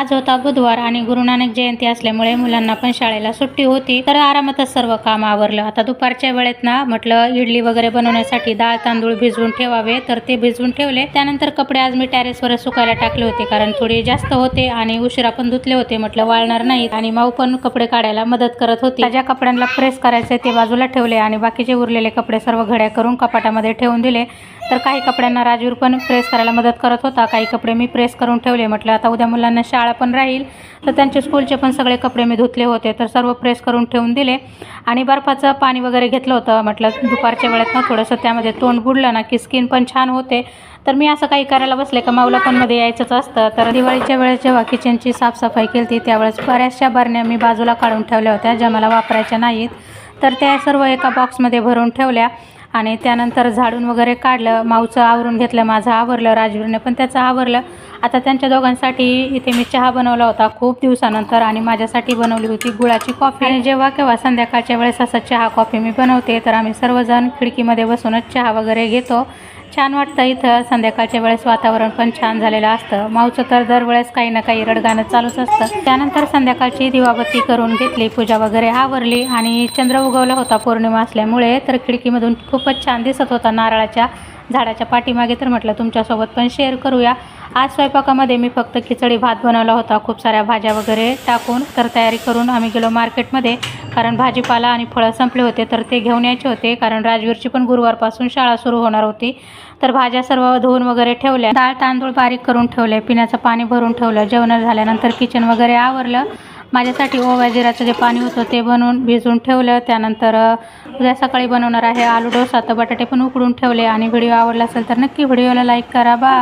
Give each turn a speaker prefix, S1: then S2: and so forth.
S1: आज होता बुधवार आणि गुरुनानक जयंती असल्यामुळे मुलांना पण शाळेला सुट्टी होती. तर आरामातच सर्व काम आवरलं. आता दुपारच्या वेळेत ना म्हटलं इडली वगैरे बनवण्यासाठी डाळ तांदूळ भिजवून ठेवावे. तर ते भिजवून ठेवले. त्यानंतर कपडे आज मी टॅरेसवर सुकायला टाकले होते कारण थोडे जास्त होते आणि उशिरा पण धुतले होते म्हटलं वाळणार नाहीत. आणि माऊ पण कपडे काढायला मदत करत होती. ज्या कपड्यांना प्रेस करायचे ते बाजूला ठेवले आणि बाकीचे उरलेले कपडे सर्व घड्या करून कपाटामध्ये ठेवून दिले. तर काही कपड्यांना राजवीर पण प्रेस करायला मदत करत होता. काही कपडे मी प्रेस करून ठेवले म्हटलं आता उद्या मुलांना शाळा पण राहील. तर त्यांचे स्कूलचे पण सगळे कपडे मी धुतले होते. तर सर्व प्रेस करून ठेवून दिले. आणि बर्फाचं पाणी वगैरे घेतलं होतं. म्हटलं दुपारच्या वेळेत ना थोडंसं त्यामध्ये तोंड बुडलं ना की स्किन पण छान होते. तर मी असं काही करायला बसले का? माऊला पण मध्ये यायचंच असतं. तर दिवाळीच्या वेळेस जेव्हा किचनची साफसफाई केली होती त्यावेळेस बऱ्याचशा बरण्या मी बाजूला काढून ठेवल्या होत्या ज्या मला वापरायच्या नाहीत. तर त्या सर्व एका बॉक्समध्ये भरून ठेवल्या. आणि त्यानंतर झाडून वगैरे काढलं माऊचं आवरून घेतलं माझं आवरलं राजवीरने पण त्याचं आवरलं. आता त्यांच्या दोघांसाठी इथे मी चहा बनवला होता खूप दिवसानंतर आणि माझ्यासाठी बनवली होती गुळाची कॉफी. आणि जेव्हा केव्हा संध्याकाळच्या वेळेस असं चहा कॉफी मी बनवते तर आम्ही सर्वजण खिडकीमध्ये बसूनच चहा वगैरे घेतो. छान वाटतं इथं. संध्याकाळच्या वेळेस वातावरण पण छान झालेलं असतं. माऊचं तर दरवेळेस काही ना काही रडगाणं चालूच असतं. त्यानंतर संध्याकाळची दिवाबत्ती करून घेतली पूजा वगैरे आवरली आणि चंद्र उगवला होता पौर्णिमा असल्यामुळे तर खिडकीमधून खूपच छान दिसत होता नारळाच्या झाडाच्या पाठीमागे. तर म्हटलं तुमच्यासोबत पण शेअर करूया. आज स्वयंपाकामध्ये मी फक्त खिचडी भात बनवला होता. खूप साऱ्या भाज्या वगैरे टाकून तर तयारी करून आम्ही गेलो मार्केटमध्ये. कारण भाजीपाला आणि फळं संपले होते तर ते घेऊन यायचे होते. कारण राजवीरची पण गुरुवारपासून शाळा सुरू होणार होती. तर भाज्या सर्व धुवून वगैरे ठेवल्या. डाळ तांदूळ बारीक करून ठेवले. पिण्याचं पाणी भरून ठेवलं. जेवण झाल्यानंतर किचन वगैरे आवरलं. माझ्यासाठी ओव्या जिराचं जे पाणी होतं ते बनवून भिजवून ठेवलं. त्यानंतर उद्या सकाळी बनवणार आहे आलू डोसा. तर बटाटे पण उकडून ठेवले. आणि व्हिडिओ आवडला असेल तर नक्की व्हिडिओला लाईक करा. बा